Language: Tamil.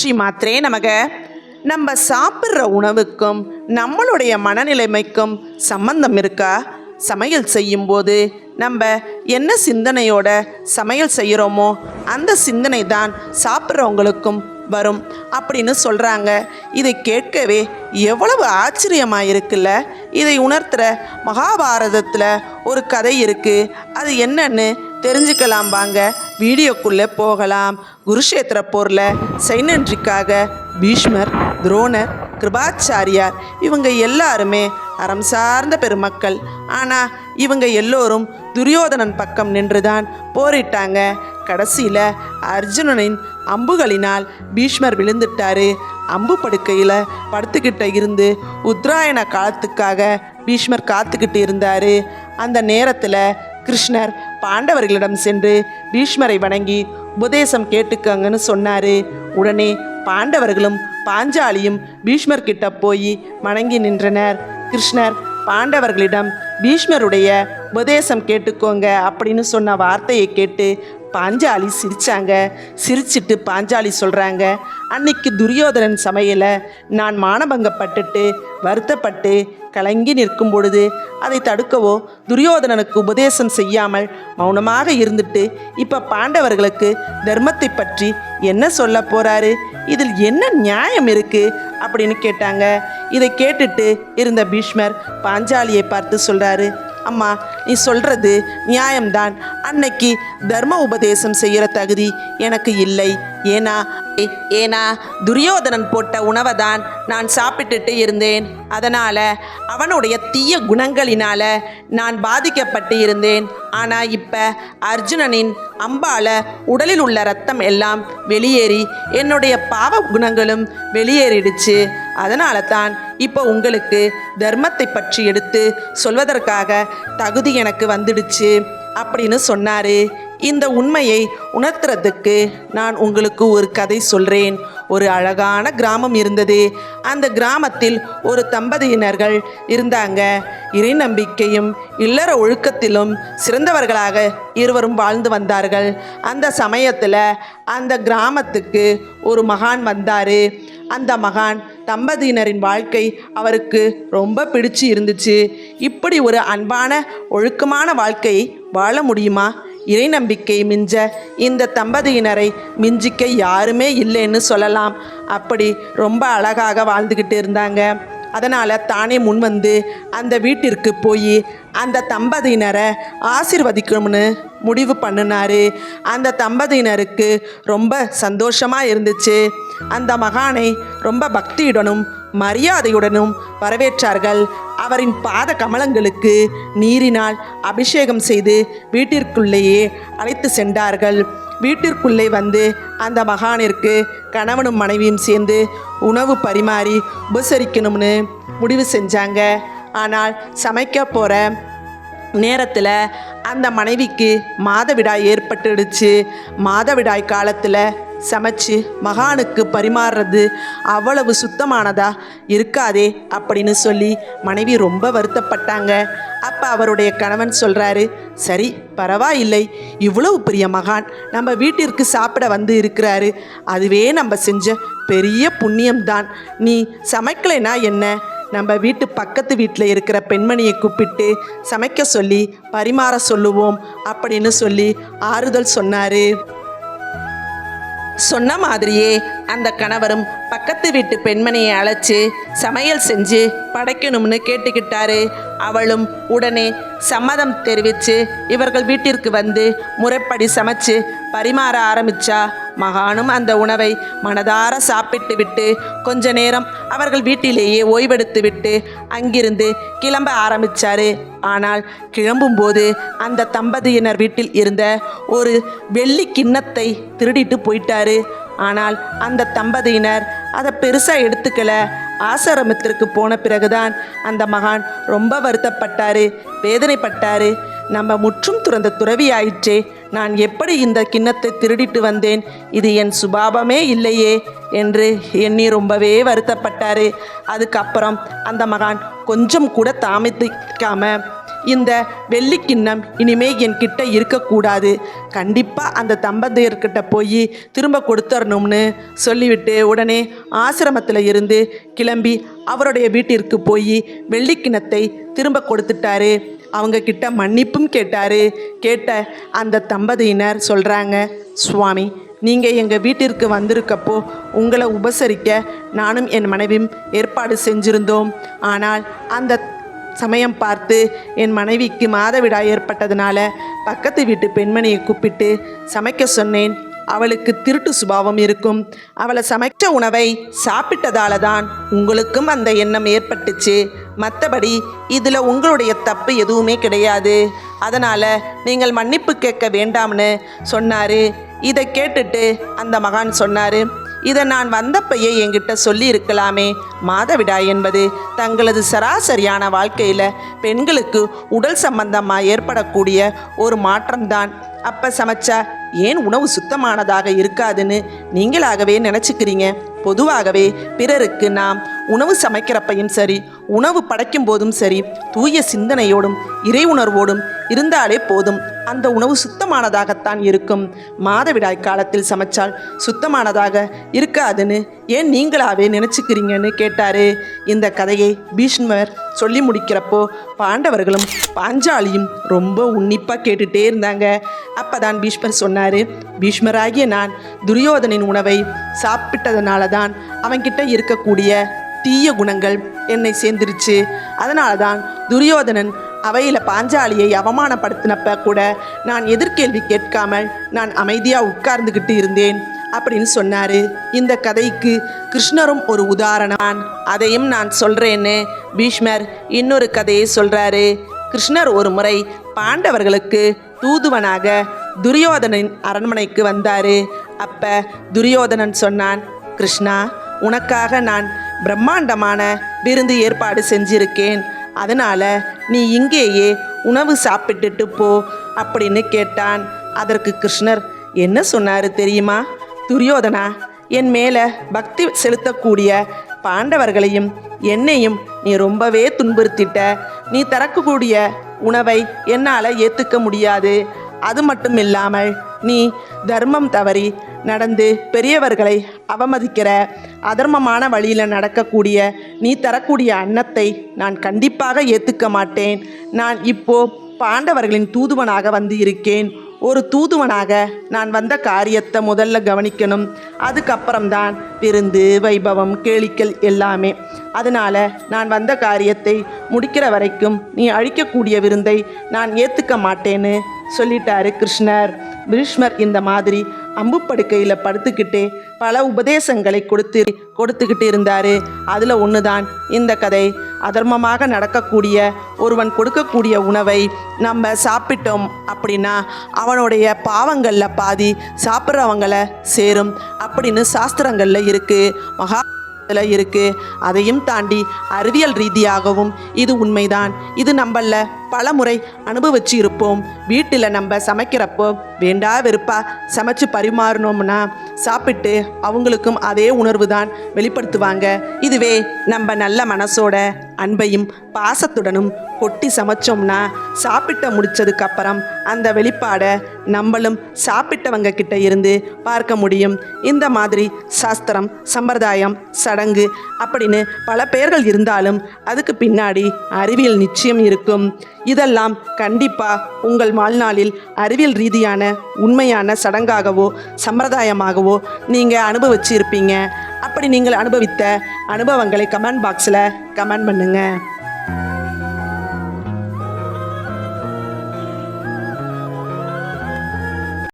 ஸ்ரீ மாத்ரே நமக. நம்ம சாப்பிட்ற உணவுக்கும் நம்மளுடைய மனநிலைமைக்கும் சம்பந்தம் இருக்கா? சமையல் செய்யும்போது நம்ம என்ன சிந்தனையோட சமையல் செய்கிறோமோ அந்த சிந்தனை தான் சாப்பிட்றவங்களுக்கும் வரும் அப்படின்னு சொல்கிறாங்க இதை கேட்கவே எவ்வளவு ஆச்சரியமாக இருக்குல்ல இதை உணர்த்துகிற மகாபாரதத்தில் ஒரு கதை இருக்குது அது என்னன்னு தெரிஞ்சுக்கலாம் வாங்க. வீடியோக்குள்ளே போகலாம். குருஷேத்திர போரில் சைனன்றிக்காக பீஷ்மர் துரோணர் கிருபாச்சாரியார் இவங்க எல்லாருமே அறம் சார்ந்த பெருமக்கள். ஆனால் இவங்க எல்லோரும் துரியோதனன் பக்கம் நின்றுதான் போரிட்டாங்க. கடைசியில் அர்ஜுனனின் அம்புகளினால் பீஷ்மர் விழுந்துட்டாரு. அம்பு படுக்கையில் படுத்துக்கிட்ட இருந்து உத்தராயண காலத்துக்காக பீஷ்மர் காத்துக்கிட்டு இருந்தார். அந்த நேரத்தில் கிருஷ்ணர் பாண்டவர்களிடம் சென்று பீஷ்மரை வணங்கி உபதேசம் கேட்டுக்கங்கன்னு சொன்னார். உடனே பாண்டவர்களும் பாஞ்சாலியும் பீஷ்மர் கிட்ட போய் வணங்கி நின்றனர். கிருஷ்ணர் பாண்டவர்களிடம் பீஷ்மருடைய உபதேசம் கேட்டுக்கோங்க அப்படின்னு சொன்ன வார்த்தையை கேட்டு பாஞ்சாலி சிரிச்சாங்க. சிரிச்சிட்டு பாஞ்சாலி சொல்கிறாங்க அன்னைக்கு துரியோதனன் சமையலை நான் மானபங்கப்பட்டுட்டு வருத்தப்பட்டு கலங்கி நிற்கும் பொழுது அதை தடுக்கவோ துரியோதனனுக்கு உபதேசம் செய்யாமல் மௌனமாக இருந்துட்டு இப்போ பாண்டவர்களுக்கு தர்மத்தை பற்றி என்ன சொல்ல போறாரு? இதில் என்ன நியாயம் இருக்கு? அப்படின்னு கேட்டாங்க. இதை கேட்டுட்டு இருந்த பீஷ்மர் பாஞ்சாலியை பார்த்து சொல்றாரு அம்மா நீ சொல்றது நியாயம்தான். அன்னைக்கு தர்ம உபதேசம் செய்கிற தகுதி எனக்கு இல்லை. ஏன்னா ஏன்னா துரியோதனன் போட்ட உணவை தான் நான் சாப்பிட்டுட்டு இருந்தேன். அதனால் அவனுடைய தீய குணங்களினால நான் பாதிக்கப்பட்டு இருந்தேன். ஆனால் இப்போ அர்ஜுனனின் அம்பால உடலில் உள்ள ரத்தம் எல்லாம் வெளியேறி என்னுடைய பாவ குணங்களும் வெளியேறிடுச்சு. அதனால தான் இப்போ உங்களுக்கு தர்மத்தை பற்றி எடுத்து சொல்வதற்காக தகுதி எனக்கு வந்துடுச்சு. அப்படின்னு சொன்னார். இந்த உண்மையை உணர்த்துறதுக்கு நான் உங்களுக்கு ஒரு கதை சொல்கிறேன் ஒரு அழகான கிராமம் இருந்தது. அந்த கிராமத்தில் ஒரு தம்பதியினர்கள் இருந்தாங்க. இறை நம்பிக்கையும் இல்லற ஒழுக்கத்திலும் சிறந்தவர்களாக இருவரும் வாழ்ந்து வந்தார்கள். அந்த சமயத்தில் அந்த கிராமத்துக்கு ஒரு மகான் வந்தார். அந்த மகான் தம்பதியினரின் வாழ்க்கை அவருக்கு ரொம்ப பிடிச்சு இருந்துச்சு. இப்படி ஒரு அன்பான ஒழுக்கமான வாழ்க்கையை வாழ முடியுமா? இறை நம்பிக்கை மிஞ்ச இந்த தம்பதியினரை மிஞ்சிக்க யாருமே இல்லைன்னு சொல்லலாம். அப்படி ரொம்ப அழகாக வாழ்ந்துக்கிட்டு இருந்தாங்க. அதனால் தானே முன் வந்து அந்த வீட்டிற்கு போய் அந்த தம்பதியினரை ஆசிர்வதிக்கணும்னு முடிவு பண்ணினாரு. அந்த தம்பதியினருக்கு ரொம்ப சந்தோஷமாக இருந்துச்சு. அந்த மகானை ரொம்ப பக்தியுடனும் மரியாதையுடனும் வரவேற்றார்கள். அவரின் பாத கமலங்களுக்கு நீரினால் அபிஷேகம் செய்து வீட்டிற்குள்ளேயே அழைத்து சென்றார்கள். வீட்டிற்குள்ளே வந்து அந்த மகானிற்கு கணவனும் மனைவியும் சேர்ந்து உணவு பரிமாறி உபசரிக்கணும்னு முடிவு செஞ்சாங்க. ஆனால் சமைக்க போகிற நேரத்தில் அந்த மனைவிக்கு மாதவிடாய் ஏற்பட்டுடுச்சு. மாதவிடாய் காலத்தில் சமைச்சு மகானுக்கு பரிமாறுறது அவ்வளவு சுத்தமானதா? இருக்காதே அப்படின்னு சொல்லி மனைவி ரொம்ப வருத்தப்பட்டாங்க. அப்போ அவருடைய கணவன் சொல்கிறாரு சரி பரவாயில்லை. இவ்வளவு பெரிய மகான் நம்ம வீட்டிற்கு சாப்பிட வந்து இருக்கிறாரு. அதுவே நம்ம செஞ்ச பெரிய புண்ணியம்தான். நீ சமைக்கலைனா என்ன? நம்ம வீட்டு பக்கத்து வீட்டில் இருக்கிற பெண்மணியை கூப்பிட்டு சமைக்க சொல்லி பரிமாற சொல்லுவோம் அப்படின்னு சொல்லி ஆறுதல் சொன்னார். சொன்ன மாதிரியே அந்த கணவரும் பக்கத்து வீட்டு பெண்மணியை அழைச்சி சமையல் செஞ்சு படைக்கணும்னு கேட்டுக்கிட்டாரு. அவளும் உடனே சம்மதம் தெரிவித்து இவர்கள் வீட்டிற்கு வந்து முறைப்படி சமைச்சு பரிமாற ஆரம்பிச்சா மகானும் அந்த உணவை மனதார சாப்பிட்டு விட்டு கொஞ்ச நேரம் அவர்கள் வீட்டிலேயே ஓய்வெடுத்து விட்டு அங்கிருந்து கிளம்ப ஆரம்பிச்சாரு. ஆனால் கிளம்பும்போது அந்த தம்பதியினர் வீட்டில் இருந்த ஒரு வெள்ளி கிண்ணத்தை திருடிட்டு போயிட்டாரு. ஆனால் அந்த தம்பதியினர் அதை பெருசாக எடுத்துக்கல. ஆசிரமத்திற்கு போன பிறகுதான் அந்த மகான் ரொம்ப வருத்தப்பட்டாரு வேதனைப்பட்டாரு. நம்ம முற்றும் துறந்த துறவி ஆயிற்றே நான் எப்படி இந்த கிண்ணத்தை திருடிட்டு வந்தேன்? இது என் சுபாவமே இல்லையே என்று எண்ணி ரொம்பவே வருத்தப்பட்டாரு. அதுக்கப்புறம் அந்த மகான் கொஞ்சம் கூட தாமதிக்காம இந்த வெள்ளிக்கிண்ணம் இனிமே என்கிட்ட இருக்கக்கூடாது. கண்டிப்பாக அந்த தம்பதியர்கிட்ட போய் திரும்ப கொடுத்துடணும்னு சொல்லிவிட்டு உடனே ஆசிரமத்தில் இருந்து கிளம்பி அவருடைய வீட்டிற்கு போய் வெள்ளிக்கிண்ணத்தை திரும்ப கொடுத்துட்டாரு. அவங்க கிட்ட மன்னிப்பும் கேட்டார். கேட்ட அந்த தம்பதியினர் சொல்கிறாங்க சுவாமி நீங்கள் எங்கள் வீட்டிற்கு வந்திருக்கப்போ உங்களை உபசரிக்க நானும் என் மனைவியும் ஏற்பாடு செஞ்சிருந்தோம். ஆனால் அந்த சமயம் பார்த்து என் மனைவிக்கு மாதவிடாய் ஏற்பட்டதுனால பக்கத்து வீட்டு பெண்மணியை கூப்பிட்டு சமைக்க சொன்னேன். அவளுக்கு திருட்டு சுபாவம் இருக்கும். அவளை சமைச்ச உணவை சாப்பிட்டதால தான் உங்களுக்கும் அந்த எண்ணம் ஏற்பட்டுச்சு. மற்றபடி இதில் உங்களுடைய தப்பு எதுவுமே கிடையாது. அதனால் நீங்கள் மன்னிப்பு கேட்க வேண்டாம்னு சொன்னார். இதை கேட்டுட்டு அந்த மகான் சொன்னார் இதை நான் வந்தப்பையே என்கிட்ட சொல்லி இருக்கலாமே மாதவிடாய் என்பது தங்களது சராசரியான வாழ்க்கையில் பெண்களுக்கு உடல் சம்பந்தமாக ஏற்படக்கூடிய ஒரு மாற்றம்தான். அப்போ சமைச்சா ஏன் உணவு சுத்தமானதாக இருக்காதுன்னு நீங்களாகவே நினச்சிக்கிறீங்க? பொதுவாகவே பிறருக்கு நாம் உணவு சமைக்கிறப்பையும் சரி உணவு படைக்கும் போதும் சரி தூய சிந்தனையோடும் இறை உணர்வோடும் இருந்தாலே போதும். அந்த உணவு சுத்தமானதாகத்தான் இருக்கும். மாதவிடாய் காலத்தில் சமைச்சால் சுத்தமானதாக இருக்காதுன்னு ஏன் நீங்களாவே நினச்சிக்கிறீங்கன்னு கேட்டாரு. இந்த கதையை பீஷ்மர் சொல்லி முடிக்கிறப்போ பாண்டவர்களும் பாஞ்சாலியும் ரொம்ப உன்னிப்பாக கேட்டுட்டே இருந்தாங்க. அப்பதான் பீஷ்மர் சொன்னார் பீஷ்மராகிய நான் துரியோதனின் உணவை சாப்பிட்டதனால தான் அவன்கிட்ட இருக்கக்கூடிய தீய குணங்கள் என்னை சேர்ந்துருச்சு. அதனால தான் துரியோதனன் அவையில் பாஞ்சாலியை அவமானப்படுத்தினப்ப கூட நான் எதிர்கேள்வி கேட்காமல் நான் அமைதியாக உட்கார்ந்துக்கிட்டு இருந்தேன். அப்படின்னு சொன்னாரு. இந்த கதைக்கு கிருஷ்ணரும் ஒரு உதாரணம். அதையும் நான் சொல்றேன்னு பீஷ்மர் இன்னொரு கதையை சொல்றாரு. கிருஷ்ணர் ஒரு முறை பாண்டவர்களுக்கு தூதுவனாக துரியோதனின் அரண்மனைக்கு வந்தாரு. அப்ப துரியோதனன் சொன்னான் கிருஷ்ணா உனக்காக நான் பிரம்மாண்டமான விருந்து ஏற்பாடு செஞ்சிருக்கேன். அதனால நீ இங்கேயே உணவு சாப்பிட்டுட்டு போ அப்படின்னு கேட்டான். அதற்கு கிருஷ்ணர் என்ன சொன்னாரு தெரியுமா? துரியோதனா என் மேலே பக்தி செலுத்தக்கூடிய பாண்டவர்களையும் என்னையும் நீ ரொம்பவே துன்புறுத்திட்ட. நீ தரக்கக்கூடிய உணவை என்னால் ஏற்றுக்க முடியாது. அது மட்டும் இல்லாமல் நீ தர்மம் தவறி நடந்து பெரியவர்களை அவமதிக்கிற அதர்மமான வழியில் நடக்கக்கூடிய நீ தரக்கூடிய அன்னத்தை நான் கண்டிப்பாக ஏற்றுக்க மாட்டேன். நான் இப்போ பாண்டவர்களின் தூதுவனாக வந்து இருக்கேன். ஒரு தூதுவனாக நான் வந்த காரியத்தை முதல்ல கவனிக்கணும். அதுக்கப்புறம்தான் விருந்து வைபவம் கேளிக்கல் எல்லாமே. அதனால் நான் வந்த காரியத்தை முடிக்கிற வரைக்கும் நீ அழிக்கக்கூடிய விருந்தை நான் ஏற்றுக்க மாட்டேன்னு சொல்லிட்டாரு கிருஷ்ணர். பீஷ்மர் இந்த மாதிரி அம்பு படுக்கையில் படுத்துக்கிட்டே பல உபதேசங்களை கொடுத்து கொடுத்துக்கிட்டு இருந்தார். அதில் ஒன்று தான் இந்த கதை. அதர்மமாக நடக்கக்கூடிய ஒருவன் கொடுக்கக்கூடிய உணவை நம்ம சாப்பிட்டோம் அப்படின்னா அவனுடைய பாவங்களில் பாதி சாப்பிட்றவங்கள சேரும் அப்படின்னு சாஸ்திரங்களில் இருக்குது மகா இருக்குது இருக்கு. அதையும் தாண்டி அறிவியல் ரீதியாகவும் இது உண்மைதான். இது நம்மள பல முறை அனுபவிச்சு இருப்போம் வீட்டில் நம்ம சமைக்கிறப்போ வேண்டா வெறுப்பா சமைச்சு பரிமாறினோம்னா சாப்பிட்டு அவங்களுக்கும் அதே உணர்வு தான் வெளிப்படுத்துவாங்க. இதுவே நம்ம நல்ல மனசோட அன்பையும் பாசத்துடனும் கொட்டி சமைச்சோம்னா சாப்பிட்ட முடிச்சதுக்கப்புறம் அந்த வெளிப்பாடை நம்மளும் சாப்பிட்டவங்க கிட்ட இருந்து பார்க்க முடியும். இந்த மாதிரி சாஸ்திரம் சம்பிரதாயம் சடங்கு அப்படின்னு பல பெயர்கள் இருந்தாலும் அதுக்கு பின்னாடி அறிவியல் நிச்சயம் இருக்கும். இதெல்லாம் கண்டிப்பா உங்கள் வாழ்நாளில் அறிவியல் ரீதியான உண்மையான சடங்காகவோ சம்பிரதாயமாகவோ நீங்கள் அனுபவிச்சு இருப்பீங்க அப்படி நீங்கள் அனுபவித்த அனுபவங்களை கமெண்ட் பாக்ஸில் கமெண்ட் பண்ணுங்கள்